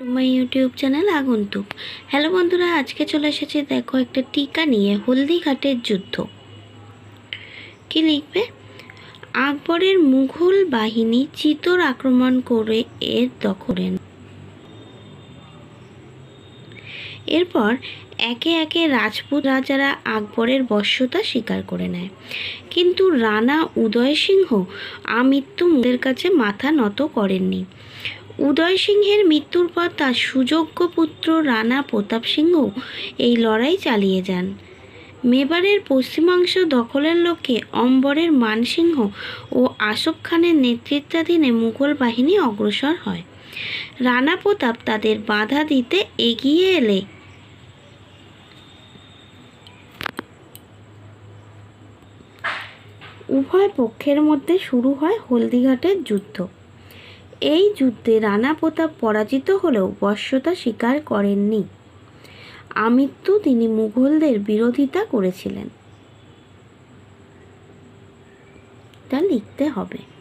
My YouTube channel Agantuk. Hello বন্ধুরা, আজকে চলে এসেছি দেখো একটা টিকা নিয়ে, হলদিঘাটের যুদ্ধ। কি লিখবে? আকবরের মুঘল বাহিনী চিতর আক্রমণ করে এর দখলে নেয়। এরপর একে একে রাজপুত রাজারা আকবরের বশ্যতা স্বীকার করে নেয়। কিন্তু রানা উদয় সিংহ আমৃত্যু মুদের কাছে মাথা নত করেননি। উদয় সিংহের মৃত্যুর পর তার সুযোগ্য পুত্র রানা প্রতাপ সিংহ এই লড়াই চালিয়ে যান। মেবারের পশ্চিমাংশ দখলের লক্ষ্যে অম্বরের মানসিংহ ও আসফ খানের নেতৃত্বাধীনে মুঘল বাহিনী অগ্রসর হয়। রানা প্রতাপ তাদের বাধা দিতে এগিয়ে এলে উভয় পক্ষের মধ্যে শুরু হয় হলদিঘাটের যুদ্ধ। এই যুদ্ধে রানা প্রতাপ পরাজিত হলেও বশ্যতা স্বীকার করেননি। আমৃত্যু তিনি মুঘলদের বিরোধিতা করেছিলেন। তা লিখতে হবে।